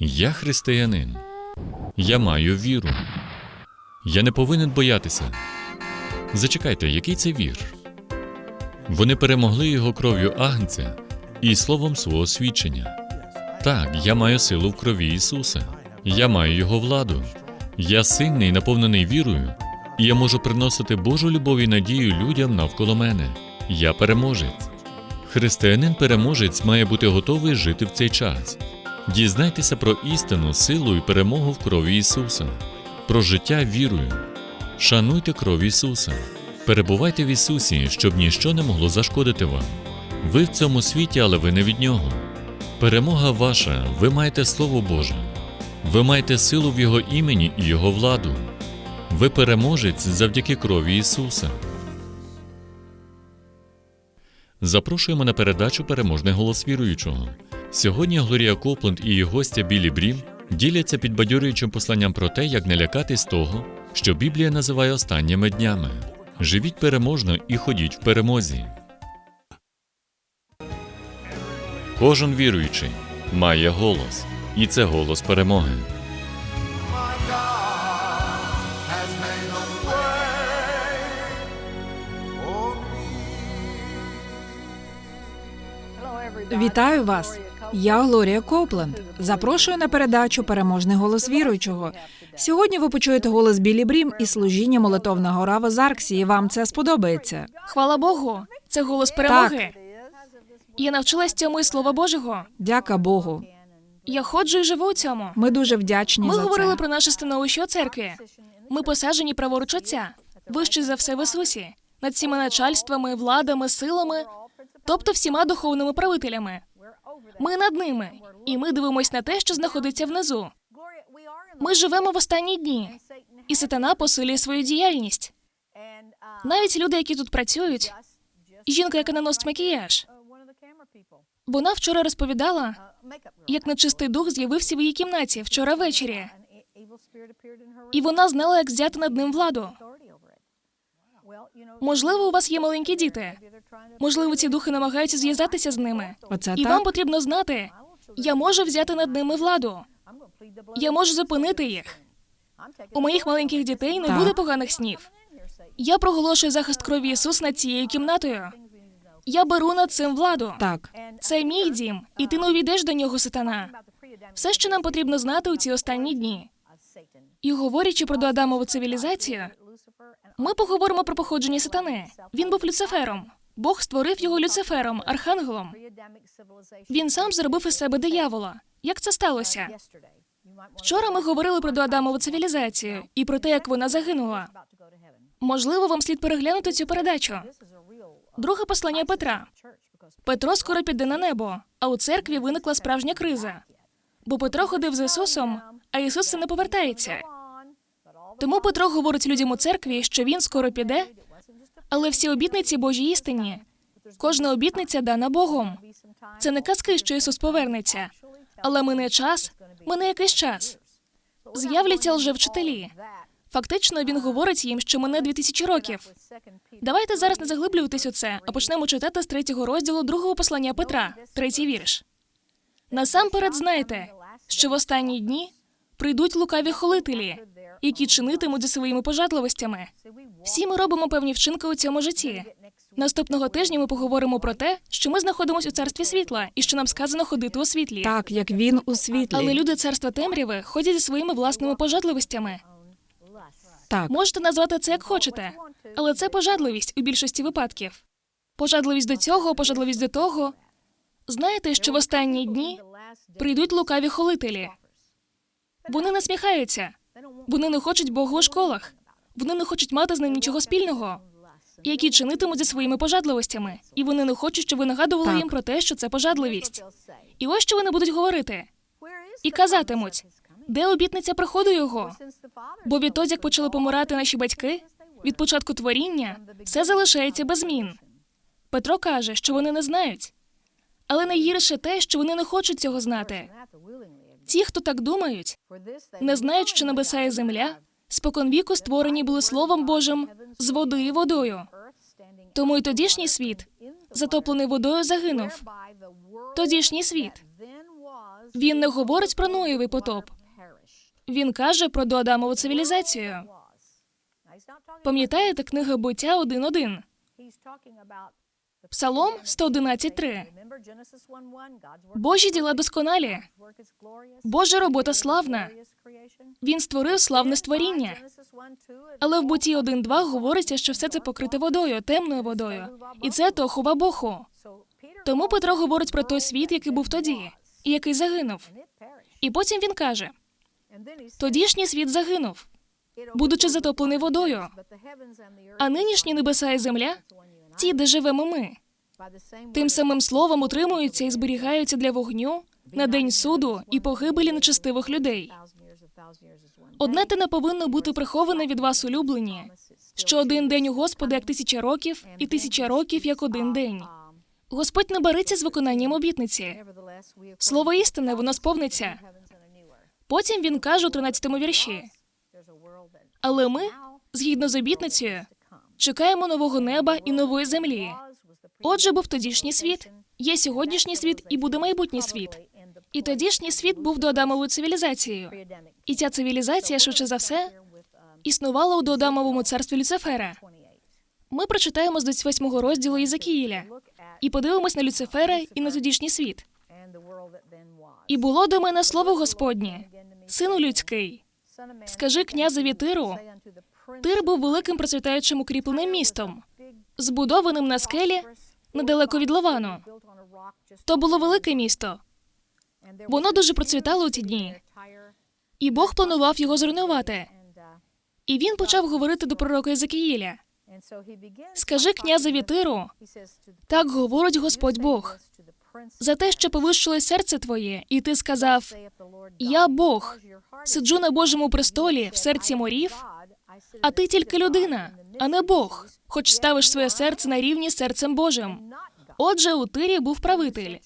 Я християнин. Я маю віру. Я не повинен боятися. Зачекайте, який це вір? Вони перемогли його кров'ю Агнця і словом свого свідчення. Так, я маю силу в крові Ісуса. Я маю Його владу. Я сильний, наповнений вірою, і я можу приносити Божу любов і надію людям навколо мене. Я переможець. Християнин переможець має бути готовий жити в цей час. Дізнайтеся про істину, силу і перемогу в крові Ісуса, про життя вірою. Шануйте кров Ісуса. Перебувайте в Ісусі, щоб ніщо не могло зашкодити вам. Ви в цьому світі, але ви не від Нього. Перемога ваша, ви маєте Слово Боже. Ви маєте силу в Його імені і Його владу. Ви переможець завдяки крові Ісуса. Запрошуємо на передачу Переможний голос віруючого. Сьогодні Глорія Копленд і її гостя Білі Брім діляться підбадьорюючим посланням про те, як не лякатись того, що Біблія називає останніми днями. Живіть переможно і ходіть в перемозі. Кожен віруючий має голос, і це голос перемоги. Вітаю вас! Я Глорія Копленд. Запрошую на передачу Переможний голос віруючого. Сьогодні ви почуєте голос Білі Брім і служіння молитовна гора в Озарксі. І вам це сподобається. Хвала Богу, це голос перемоги. Я навчилась цьому із Слова Божого. Дяка Богу. Я ходжу і живу у цьому. Ми дуже вдячні Ми за говорили це. про наше становище у церкві. Ми посаджені праворуч Отця, вище за все в Ісусі, над всіма начальствами, владами, силами, тобто всіма духовними правителями. Ми над ними, і ми дивимося на те, що знаходиться внизу. Ми живемо в останні дні, і сатана посилює свою діяльність. Навіть люди, які тут працюють, жінка, яка наносить макіяж. Вона вчора розповідала, як нечистий дух з'явився в її кімнаті вчора ввечері, і вона знала, як взяти над ним владу. Можливо, у вас є маленькі діти. Можливо, ці духи намагаються зв'язатися з ними. Оце І так? вам потрібно знати, я можу взяти над ними владу. Я можу зупинити їх. У моїх маленьких дітей не Так. буде поганих снів. Я проголошую захист крові Ісус над цією кімнатою. Я беру над цим владу. Так, Це мій дім, і ти не увійдеш до нього, сатана. Все, що нам потрібно знати у ці останні дні. І говорячи про доадамову цивілізацію, ми поговоримо про походження сатани. Він був Люцифером. Бог створив його Люцифером, архангелом. Він сам зробив із себе диявола. Як це сталося? Вчора ми говорили про доадамову цивілізацію і про те, як вона загинула. Можливо, вам слід переглянути цю передачу. Друге послання Петра. Петро скоро піде на небо, а у церкві виникла справжня криза. Бо Петро ходив з Ісусом, а Ісус не повертається. Тому Петро говорить людям у церкві, що він скоро піде, але всі обітниці Божі істинні. Кожна обітниця дана Богом. Це не казки, що Ісус повернеться, але мине час, мине якийсь час. З'являться лжевчителі. Фактично, він говорить їм, що мине 2000 років. Давайте зараз не заглиблюватись у це, а почнемо читати з третього розділу другого послання Петра, третій вірш. Насамперед знайте, що в останні дні прийдуть лукаві холителі, які чинитимуть за своїми пожадливостями. Всі ми робимо певні вчинки у цьому житті. Наступного тижня ми поговоримо про те, що ми знаходимося у царстві світла і що нам сказано ходити у світлі. так, як він у світлі. Але люди царства темряви ходять зі своїми власними пожадливостями. Так, Можете назвати це як хочете, але це пожадливість у більшості випадків. Пожадливість до цього, пожадливість до того. Знаєте, що в останні дні прийдуть лукаві холителі. Вони насміхаються. Вони не хочуть Бога у школах. Вони не хочуть мати з ним нічого спільного, які чинитимуть зі своїми пожадливостями, і вони не хочуть, щоб ви нагадували Так. їм про те, що це пожадливість. І ось що вони будуть говорити і казатимуть, де обітниця приходу його. Бо відтоді, як почали помирати наші батьки, від початку творіння все залишається без змін. Петро каже, що вони не знають. Але найгірше те, що вони не хочуть цього знати. Ті, хто так думають, не знають, що небеса і земля споконвіку створені були Словом Божим з води і водою. Тому й тодішній світ, затоплений водою, загинув. Тодішній світ. Він не говорить про Ноєвий потоп. Він каже про доадамову цивілізацію. Пам'ятаєте книга буття 1.1? Псалом 111.3. Божі діла досконалі. Божа робота славна. Він створив славне створіння. Але в буті 1.2 говориться, що все це покрите водою, темною водою. І це тохува боху. Тому Петро говорить про той світ, який був тоді, і який загинув. І потім він каже: тодішній світ загинув, будучи затоплений водою. А нинішні небеса і земля ті, де живемо ми, тим самим словом утримуються і зберігаються для вогню на день суду і погибелі нечестивих людей. Одне те не повинно бути приховане від вас улюблені, що один день у Господа як тисяча років, і тисяча років як один день. Господь не бариться з виконанням обітниці. Слово істини, воно сповниться. Потім він каже у 13-му вірші: Але ми, згідно з обітницею, чекаємо нового неба і нової землі. Отже, був тодішній світ, є сьогоднішній світ і буде майбутній світ. І тодішній світ був доадамовою цивілізацією. І ця цивілізація, швидше за все, існувала у доадамовому царстві Люцифера. Ми прочитаємо з 28 розділу Єзекіїля і подивимось на Люцифера і на тодішній світ. І було до мене слово Господнє, сину людський. Скажи князеві Тиру, Тир був великим процвітаючим укріпленим містом, збудованим на скелі недалеко від Ливану. То було велике місто. Воно дуже процвітало у ті дні, і Бог планував його зруйнувати. І він почав говорити до пророка Єзекіїля. Скажи князеві Тиру, так говорить Господь Бог. За те, що повищилось серце твоє, і ти сказав: Я Бог, сиджу на Божому престолі в серці морів, а ти тільки людина, а не Бог, хоч ставиш своє серце на рівні з серцем Божим. Отже, у Тирі був правитель.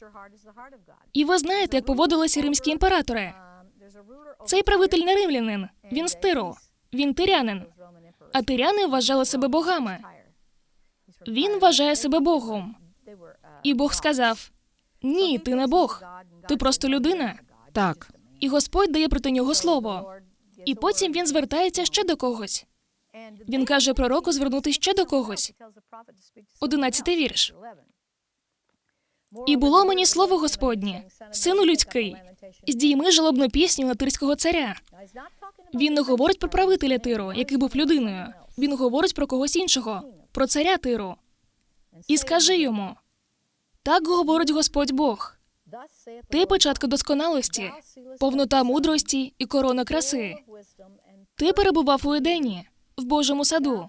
І ви знаєте, як поводилися римські імператори. Цей правитель не римлянин, він з Тиру, він тирянин. А тиряни вважали себе богами. Він вважає себе Богом. І Бог сказав: Ні, ти не Бог, ти просто людина. Так, І Господь дає проти нього слово. І потім він звертається ще до когось. Він каже пророку звернутися ще до когось. Одинадцятий вірш. І було мені слово Господнє, сину людський, здійми жалобну пісню на тирського царя. Він не говорить про правителя Тиру, який був людиною. Він говорить про когось іншого, про царя Тиру. І скажи йому: так говорить Господь Бог. Ти початок досконалості, повнота мудрості і корона краси. Ти перебував у Едені, в Божому саду.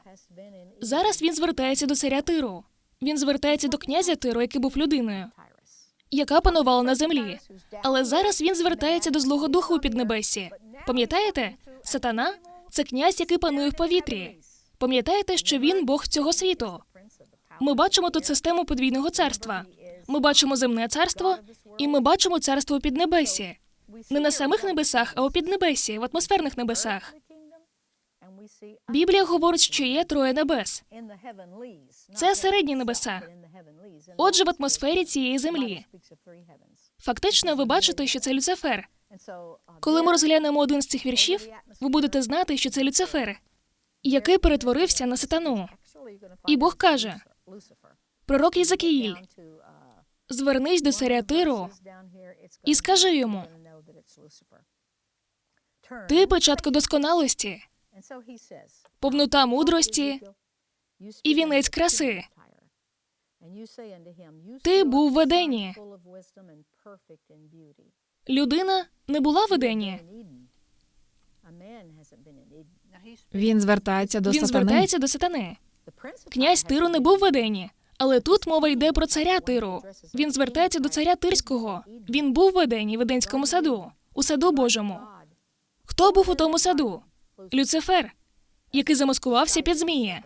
Зараз він звертається до царя Тиру. Він звертається до князя Тиру, який був людиною, яка панувала на землі. Але зараз він звертається до злого духу у піднебесі. Пам'ятаєте, сатана це князь, який панує в повітрі. Пам'ятаєте, що він Бог цього світу. Ми бачимо тут систему подвійного царства. Ми бачимо земне царство, і ми бачимо царство у піднебесі. Не на самих небесах, а у піднебесі, в атмосферних небесах. Біблія говорить, що є троє небес. Це середні небеса. Отже, в атмосфері цієї землі. Фактично, ви бачите, що це Люцифер. Коли ми розглянемо один з цих віршів, ви будете знати, що це Люцифер, який перетворився на сатану. І Бог каже: пророк Єзекіїль, звернись до царя Тиру і скажи йому: ти початку досконалості, повнота мудрості і вінець краси. Ти був в Едені. Людина не була в Едені. він звертається до Він сатани. звертається до сатани. Князь Тиру не був в Едені. Але тут мова йде про царя Тиру. Він звертається до царя Тирського. Він був в Едені, в Еденському саду, у саду Божому. Хто був у тому саду? Люцифер, який замаскувався під змія.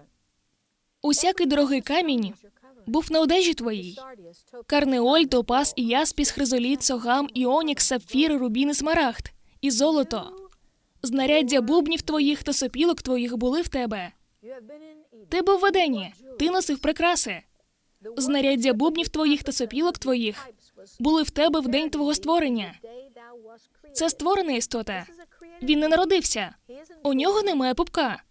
Усякий дорогий камінь був на одежі твоїй. Карнеоль, топаз і яспіс, хризоліт, согам, іонік, сапфір, рубін і смарагд, і золото. Знаряддя бубнів твоїх та сопілок твоїх були в тебе. Ти був в Едені, ти носив прикраси. Знаряддя бубнів твоїх та сопілок твоїх були в тебе в день твого створення. Це створена істота. Він не народився. У нього немає пупка.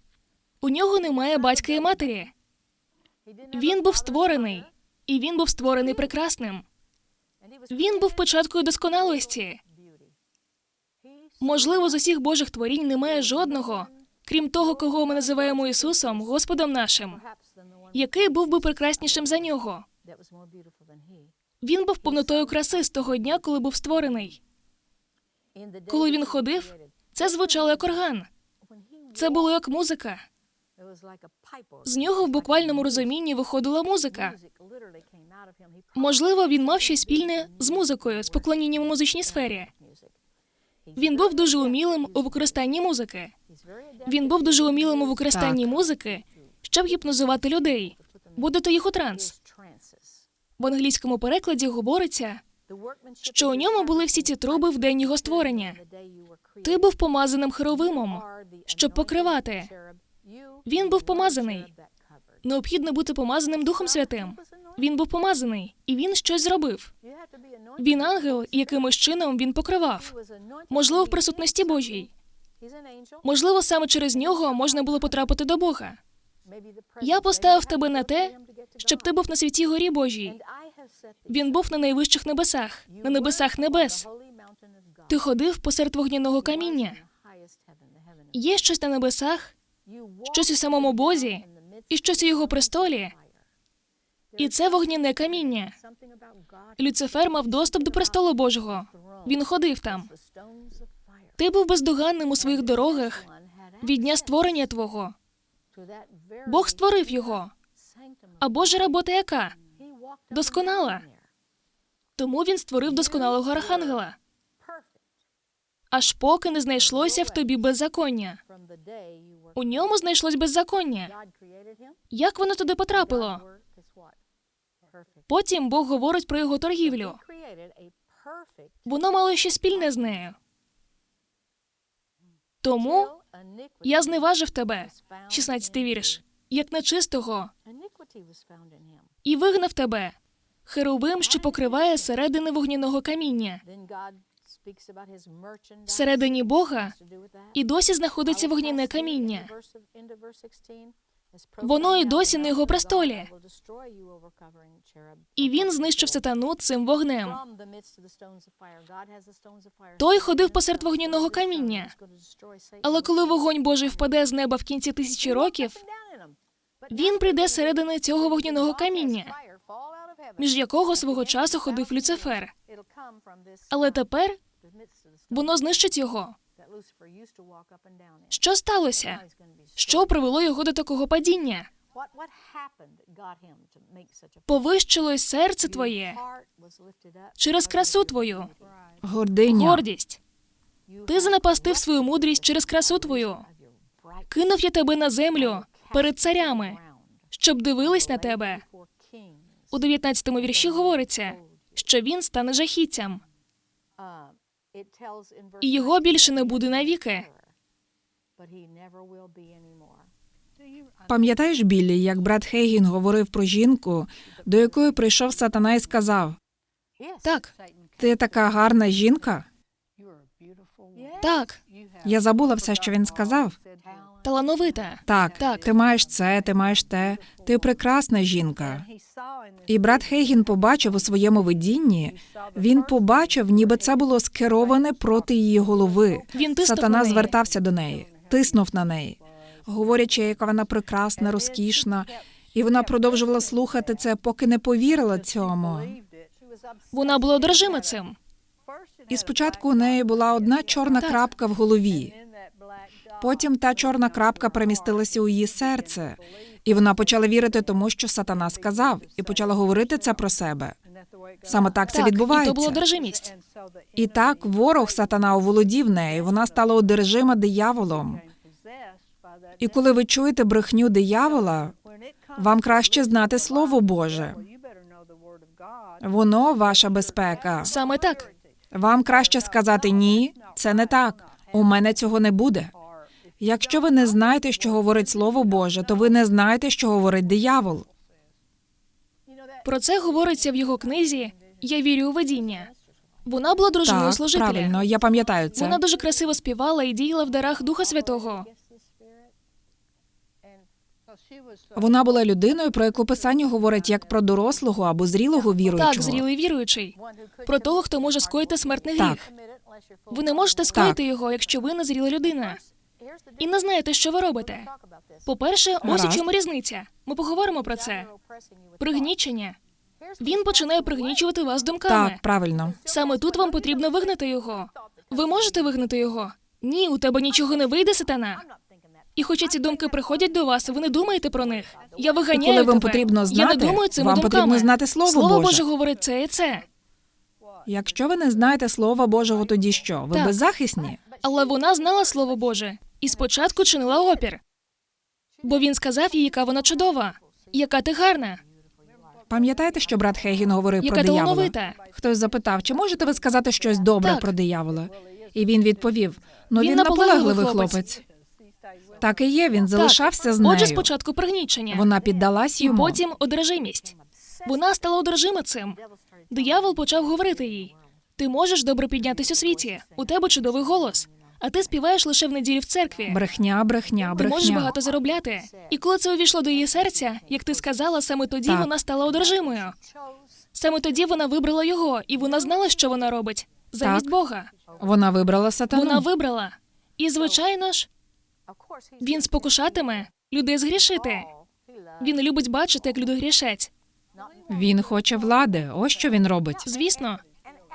У нього немає батька і матері. Він був створений, і він був створений прекрасним. Він був початкою досконалості. Можливо, з усіх Божих творінь немає жодного, крім того, кого ми називаємо Ісусом, Господом нашим, який був би прекраснішим за нього. Він був повнотою краси з того дня, коли був створений. Коли він ходив, це звучало як орган. Це було як музика. З нього в буквальному розумінні виходила музика. Можливо, він мав щось спільне з музикою, з поклонінням у музичній сфері. Він був дуже умілим у використанні музики. Він був дуже умілим у використанні Так. музики, щоб гіпнозувати людей, будете їх у транс. В англійському перекладі говориться, що у ньому були всі ці труби в день його створення. Ти був помазаним херовимом, щоб покривати. Він був помазаний. Необхідно бути помазаним Духом Святим. Він був помазаний, і він щось зробив. Він ангел, і якимось чином він покривав. Можливо, в присутності Божій. Можливо, саме через нього можна було потрапити до Бога. Я поставив тебе на те, щоб ти був на святій горі Божій. Він був на найвищих небесах, на небесах небес. Ти ходив посеред вогняного каміння. Є щось на небесах, щось у самому Бозі, і щось у його престолі. І це вогняне каміння. Люцифер мав доступ до престолу Божого. Він ходив там. Ти був бездоганним у своїх дорогах від дня створення твого. Бог створив його. А Божа робота яка? Досконала. Тому він створив досконалого архангела. Аж поки не знайшлося в тобі беззаконня. У ньому знайшлось беззаконня. Як воно туди потрапило? Потім Бог говорить про його торгівлю. Воно мало щось спільне з нею. Тому я зневажив тебе, 16 вірш, як нечистого, і вигнав тебе, херовим, що покриває середини вогняного каміння. Всередині Бога і досі знаходиться вогняне каміння. Воно і досі на його престолі. І він знищив сатану цим вогнем. Той ходив посеред вогняного каміння. Але коли вогонь Божий впаде з неба в кінці тисячі років, він прийде середини цього вогняного каміння, між якого свого часу ходив Люцифер. Але тепер воно знищить його. Що сталося? Що привело його до такого падіння? Повищилось серце твоє через красу твою, Гординя. гордість. Ти занапастив свою мудрість через красу твою. Кинув я тебе на землю перед царями, щоб дивились на тебе. У 19-му вірші говориться, що він стане жахіттям, і його більше не буде навіки. Пам'ятаєш, Біллі, як брат Хейгін говорив про жінку, до якої прийшов сатана і сказав: Так, Ти така гарна жінка? так, Я забула все, що він сказав. Талановита. Так, Так. ти маєш це, ти маєш те, ти прекрасна жінка. І брат Хейгін побачив у своєму видінні. Він побачив, ніби це було скероване проти її голови. Він тиснув Сатана на неї. звертався до неї, тиснув на неї, говорячи, яка вона прекрасна, розкішна. І вона продовжувала слухати це, поки не повірила цьому. Вона була одержима цим. І спочатку у неї була одна чорна крапка в голові. Потім та чорна крапка перемістилася у її серце, і вона почала вірити тому, що сатана сказав, і почала говорити це про себе. Саме так це так, і то була відбувається. одержимість. І так ворог сатана оволодів нею. Вона стала одержима дияволом. І коли ви чуєте брехню диявола, вам краще знати слово Боже. Воно ваша безпека. Саме так. Вам краще сказати ні, це не так. У мене цього не буде. Якщо ви не знаєте, що говорить Слово Боже, то ви не знаєте, що говорить диявол. Про це говориться в його книзі Я вірю у видіння. Вона була дружиною Так, служителя. правильно, я пам'ятаю це. Вона дуже красиво співала і діяла в дарах Духа Святого. Вона була людиною, про яку писання говорить як про дорослого або зрілого віруючого. Так, зрілий віруючий. Про того, хто може скоїти смертний Так. гріх. Ви не можете скоїти його, якщо ви незріла людина. І не знаєте, що ви робите. По-перше, ось у чому різниця. Ми поговоримо про це. Пригнічення. Він починає пригнічувати вас думками. Так, правильно. Саме тут вам потрібно вигнати його. Ви можете вигнати його? Ні, у тебе нічого не вийде, сатана. І хоча ці думки приходять до вас, ви не думаєте про них. Я І виганяю коли вам тебе. потрібно Я не думаю цими вам думками. потрібно знати Слово Слово Боже. Боже говорить це і це. Якщо ви не знаєте Слова Божого, тоді що? Ви Так. беззахисні? Але вона знала Слово Боже і спочатку чинила опір. Бо він сказав їй, яка вона чудова, яка ти гарна, Пам'ятаєте, що брат Хейгін говорив яка про диявола? талановита. Хтось запитав, чи можете ви сказати щось добре Так. про диявола? І він відповів: ну Він він, наполегливий хлопець. Так і є, він залишався з нею. Отже, спочатку пригнічення, Вона піддалась і йому. потім одержимість. Вона стала одержима цим. Диявол почав говорити їй: ти можеш добре піднятися у світі, у тебе чудовий голос, а ти співаєш лише в неділі в церкві. Брехня, брехня, Ти можеш багато заробляти. І коли це увійшло до її серця, як ти сказала, саме тоді Так. вона стала одержимою. Саме тоді вона вибрала його, і вона знала, що вона робить замість Так. Бога. Вона вибрала сатану. Вона вибрала. І, звичайно ж, він спокушатиме людей згрішити. Він любить бачити, як люди грішать. Він хоче влади. Ось що він робить. Звісно,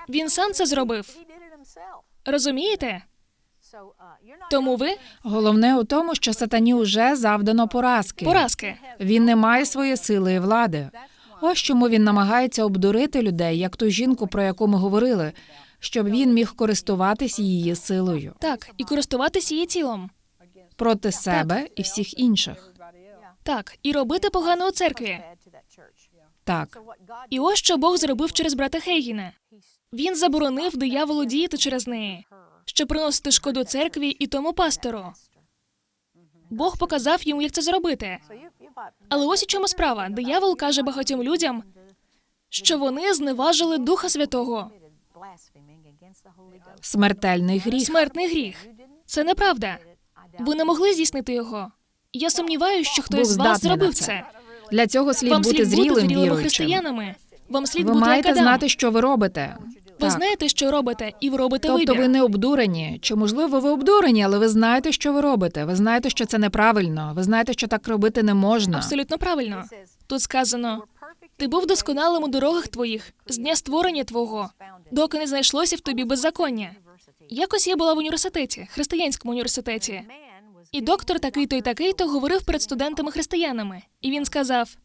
він сам це зробив. Розумієте? Тому ви Головне у тому, що сатані вже завдано поразки. поразки. Він не має своєї сили і влади. Ось чому він намагається обдурити людей, як ту жінку, про яку ми говорили, щоб він міг користуватись її силою Так, і користуватися її тілом. проти себе і всіх інших. Так, і робити погано у церкві. Так, І ось що Бог зробив через брата Хейгіна. Він заборонив дияволу діяти через неї, щоб приносити шкоду церкві і тому пастору. Бог показав йому, як це зробити. Але ось у чому справа. Диявол каже багатьом людям, що вони зневажили Духа Святого. смертельний гріх. Смертний гріх. Це неправда. Ви не могли здійснити його. Я сумніваюся, що хтось з вас зробив це. це. Для цього слід Вам бути слід бути зрілим зрілими віруючим. християнами. Вам слід Ви бути маєте як Адам. знати, що ви робите. Ви Так. знаєте, що робите, і ви робите Тобто вибір. ви не обдурені. Чи можливо ви обдурені, але ви знаєте, що ви робите. Ви знаєте, що це неправильно. Ви знаєте, що так робити не можна. Абсолютно правильно. Тут сказано: ти був досконалим у дорогах твоїх з дня створення твого, доки не знайшлося в тобі беззаконня. Якось я була в університеті, християнському університеті, і доктор такий-то і такий-то говорив перед студентами-християнами, і він сказав: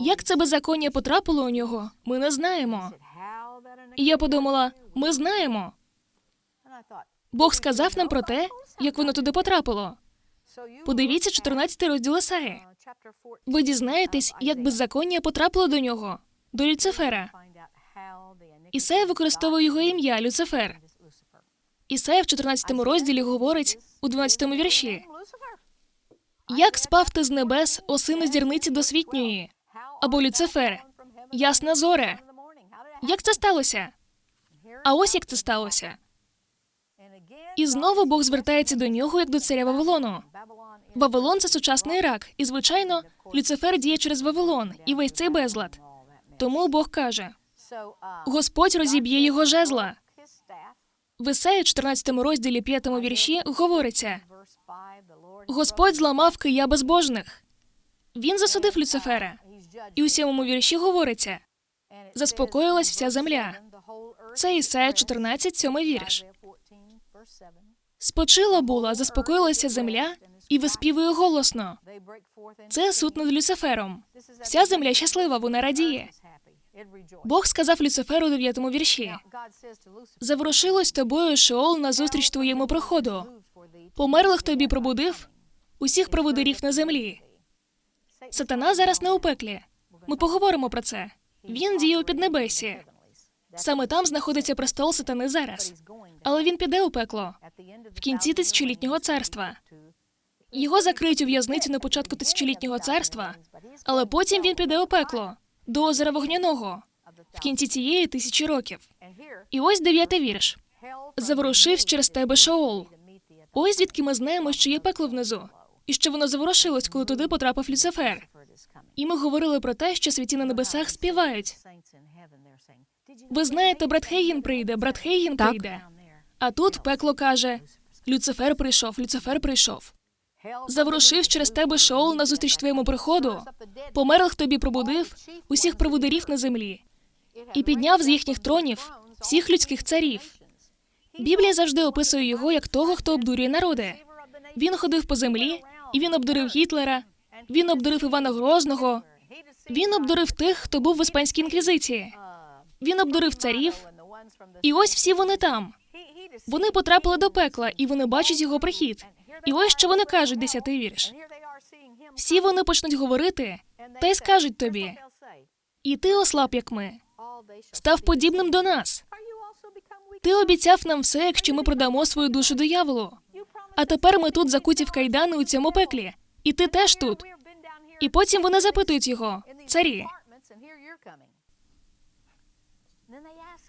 як це беззаконня потрапило у нього, ми не знаємо. І я подумала: ми знаємо. Бог сказав нам про те, як воно туди потрапило. Подивіться 14 розділ Ісаї. Ви дізнаєтесь, як беззаконня потрапило до нього, до Люцифера. Ісая використовує його ім'я Люцифер. Ісая в 14 розділі говорить у 12 вірші: Як спав ти з небес, о сину зірниці досвітньої, або Люцифер, ясна зоре. Як це сталося? А ось як це сталося. І знову Бог звертається до нього як до царя Вавилону. Вавилон це сучасний Ірак, і звичайно, Люцифер діє через Вавилон і весь цей безлад. Тому Бог каже: Господь розіб'є його жезла. В Ісаї 14 розділі 5 вірші говориться: Господь зламав кия безбожних. Він засудив Люцифера. І у сьомому вірші говориться: заспокоїлась вся земля. Це Ісая 14, 7 вірш. Спочила була, заспокоїлася земля і виспівує голосно. Це суд над Люцифером. Вся земля щаслива, вона радіє. Бог сказав Люциферу у 9 вірші: Заворушилось тобою Шеол назустріч твоєму проходу. Померлих тобі пробудив усіх проводирів на землі. Сатана зараз на упеклі. Ми поговоримо про це. Він діє у піднебесі. Саме там знаходиться престол сатани зараз. Але він піде у пекло в кінці тисячолітнього царства. Його закриють у в'язницю на початку тисячолітнього царства, але потім він піде у пекло до озера вогняного в кінці цієї тисячі років. І ось дев'ятий вірш. Заворушився через тебе Шаол. Ось звідки ми знаємо, що є пекло внизу, і що воно заворушилось, коли туди потрапив Люцифер. І ми говорили про те, що святі на небесах співають. Ви знаєте, брат Хейгін прийде, брат Хейгін Так. прийде. А тут пекло каже: Люцифер прийшов, Люцифер прийшов. Заворушив через тебе Шаол назустріч твоєму приходу, померлих тобі пробудив, усіх проводирів на землі, і підняв з їхніх тронів всіх людських царів. Біблія завжди описує його як того, хто обдурює народи. Він ходив по землі, і він обдурив Гітлера, він обдурив Івана Грозного, він обдурив тих, хто був в іспанській інквізиції. Він обдурив царів, і ось всі вони там. Вони потрапили до пекла, і вони бачать його прихід. І ось що вони кажуть, десятий вірш. Всі вони почнуть говорити, та й скажуть тобі: і ти ослаб, як ми, став подібним до нас. Ти обіцяв нам все, якщо ми продамо свою душу дияволу. А тепер ми тут закуті в кайдани у цьому пеклі. І ти теж тут. І потім вони запитують його, царі.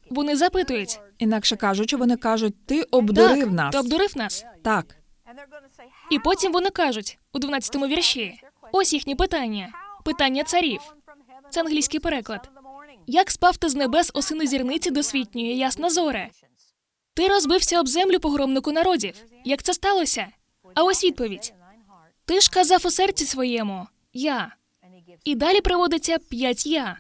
Вони запитують, Інакше кажучи, вони кажуть, ти обдурив так, нас. ти обдурив нас. Так. І потім вони кажуть у 12-му вірші: ось їхні питання. Питання царів. Це англійський переклад. Як спав ти з небес о сину зірниці досвітньої, ясна зоре? Ти розбився об землю погромнику народів. Як це сталося? А ось відповідь: Ти ж казав у серці своєму я. І далі приводиться п'ять я.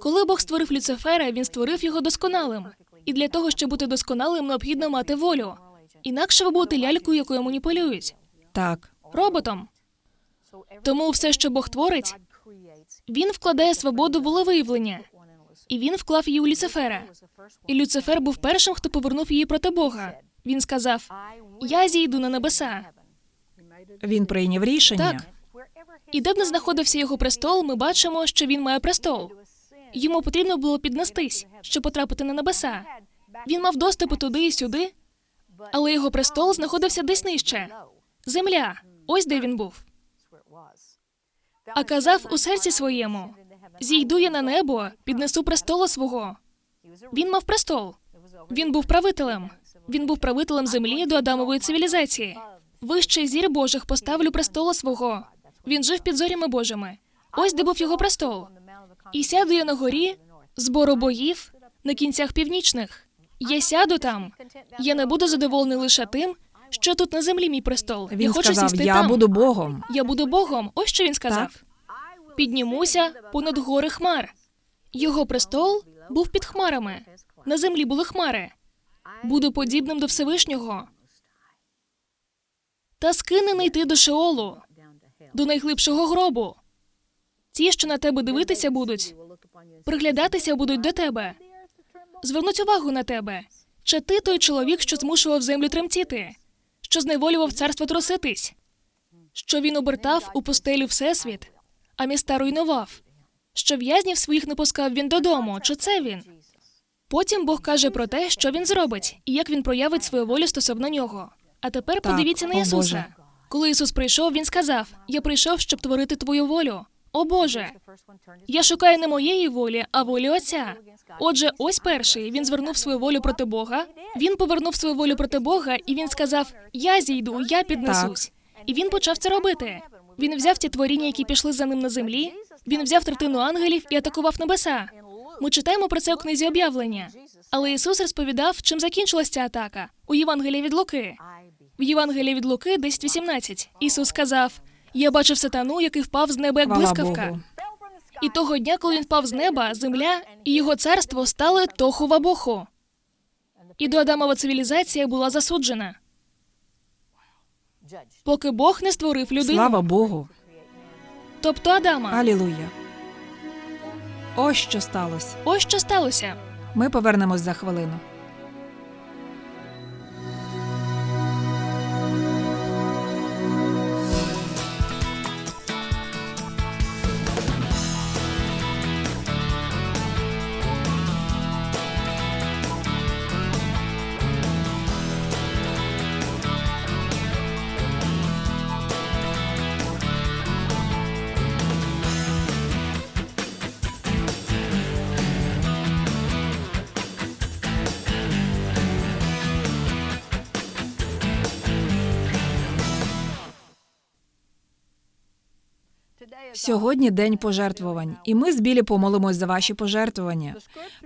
Коли Бог створив Люцифера, він створив його досконалим. І для того, щоб бути досконалим, необхідно мати волю. Інакше ви будете лялькою, якою маніпулюють, Так. роботом. Тому все, що Бог творить, він вкладає свободу волевиявлення, і він вклав її у Люцифера. І Люцифер був першим, хто повернув її проти Бога. Він сказав: Я зійду на небеса. Він прийняв рішення. Так. І де б не знаходився його престол, ми бачимо, що він має престол. Йому потрібно було піднестись, щоб потрапити на небеса. Він мав доступи туди і сюди, але його престол знаходився десь нижче. Земля. Ось де він був. А казав у серці своєму: зійду я на небо, піднесу престола свого. Він мав престол. Він був правителем. Він був правителем землі до Адамової цивілізації. Вище зір Божих поставлю престола свого. Він жив під зорями Божими. Ось де був його престол. І сяду я на горі збору боїв на кінцях північних. Я сяду там. Я не буду задоволений лише тим, що тут на землі мій престол. я Він хочу сказав: сісти Я там. буду Богом. Я буду Богом. Ось що він сказав. Піднімуся понад гори хмар. Його престол був під хмарами. На землі були хмари. Буду подібним до Всевишнього. Та скинений ти до Шеолу, до найглибшого гробу. Ті, що на тебе дивитися будуть, приглядатися будуть до тебе. Звернуть увагу на тебе. Чи ти той чоловік, що змушував землю тремтіти, що зневолював царство труситись, що він обертав у пустелю всесвіт, а міста руйнував, що в'язнів своїх не пускав він додому. Чи це він? Потім Бог каже про те, що він зробить, і як він проявить свою волю стосовно нього. А тепер Так, подивіться на Ісуса. Коли Ісус прийшов, він сказав: Я прийшов, щоб творити твою волю. О Боже, я шукаю не моєї волі, а волі Отця. Отже, ось перший він звернув свою волю проти Бога. Він повернув свою волю проти Бога, і він сказав: Я зійду, я піднесусь. І він почав це робити. Він взяв ті творіння, які пішли за ним на землі. Він взяв третину ангелів і атакував небеса. Ми читаємо про це у книзі об'явлення. Але Ісус розповідав, чим закінчилася ця атака у Євангелії від Луки. В Євангелії від Луки 10.18 Ісус сказав: Я бачив сатану, який впав з неба як блискавка. І того дня, коли він впав з неба, земля і його царство стали тоху вабоху. І до Адамова цивілізація була засуджена, поки Бог не створив людину, Слава Богу. тобто Адама. Алілуя. Ось що сталося. Ось що сталося. Ми повернемось за хвилину. Сьогодні день пожертвувань, і ми з Білі помолимось за ваші пожертвування.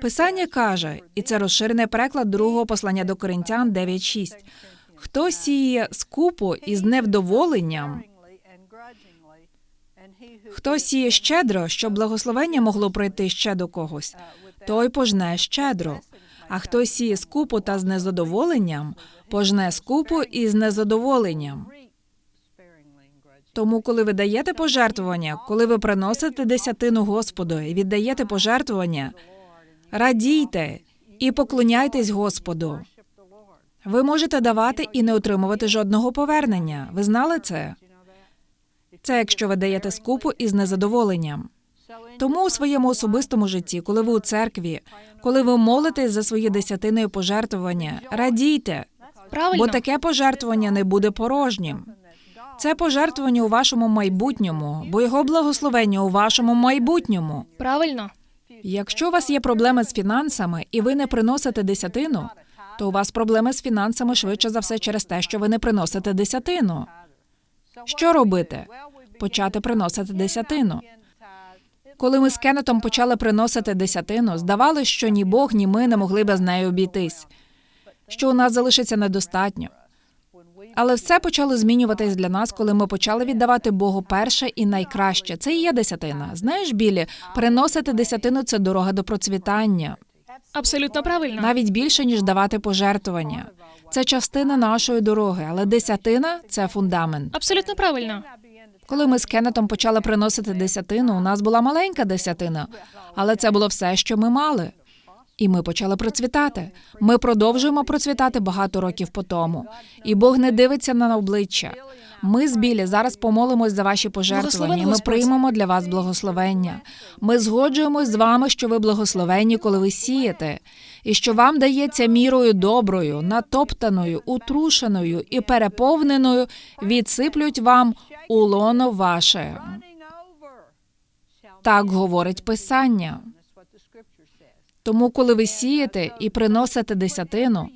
Писання каже, і це розширений переклад другого послання до Коринтян 9.6. Хто сіє скупо і з невдоволенням, хто сіє щедро, щоб благословення могло прийти ще до когось, той пожне щедро. А хто сіє скупо та з незадоволенням, пожне скупо і з незадоволенням. Тому, коли ви даєте пожертвування, коли ви приносите десятину Господу і віддаєте пожертвування, радійте і поклоняйтесь Господу. Ви можете давати і не отримувати жодного повернення. Ви знали це? Це якщо ви даєте скупу із незадоволенням. Тому у своєму особистому житті, коли ви у церкві, коли ви молитесь за свої десятини і пожертвування, радійте, Правильно. бо таке пожертвування не буде порожнім. Це пожертвування у вашому майбутньому, бо його благословення у вашому майбутньому. Правильно. Якщо у вас є проблеми з фінансами і ви не приносите десятину, то у вас проблеми з фінансами швидше за все через те, що ви не приносите десятину. Що робити? Почати приносити десятину. Коли ми з Кеннетом почали приносити десятину, здавалося, що ні Бог, ні ми не могли без неї обійтись, що у нас залишиться недостатньо. Але все почало змінюватись для нас, коли ми почали віддавати Богу перше і найкраще. Це і є десятина. Знаєш, Білі, приносити десятину це дорога до процвітання, Абсолютно правильно. навіть більше ніж давати пожертвування. Це частина нашої дороги, але десятина це фундамент. Абсолютно правильно. Коли ми з Кеннетом почали приносити десятину, у нас була маленька десятина, але це було все, що ми мали. І ми почали процвітати. Ми продовжуємо процвітати багато років по тому. І Бог не дивиться на обличчя. Ми з Білі зараз помолимось за ваші пожертвування. Ми приймемо для вас благословення. Ми згоджуємось з вами, що ви благословенні, коли ви сієте, і що вам дається мірою доброю, натоптаною, утрушеною і переповненою, відсиплють вам у лоно ваше. Так говорить Писання. Тому, коли ви сієте і приносите десятину,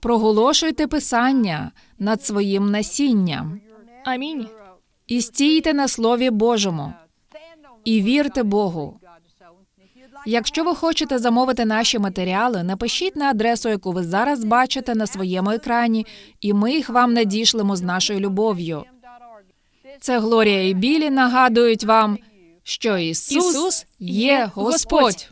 проголошуйте Писання над своїм насінням Амінь. і стійте на Слові Божому, і вірте Богу. Якщо ви хочете замовити наші матеріали, напишіть на адресу, яку ви зараз бачите на своєму екрані, і ми їх вам надішлемо з нашою любов'ю. Це Глорія і Білі нагадують вам, що Ісус, Ісус є є Господь.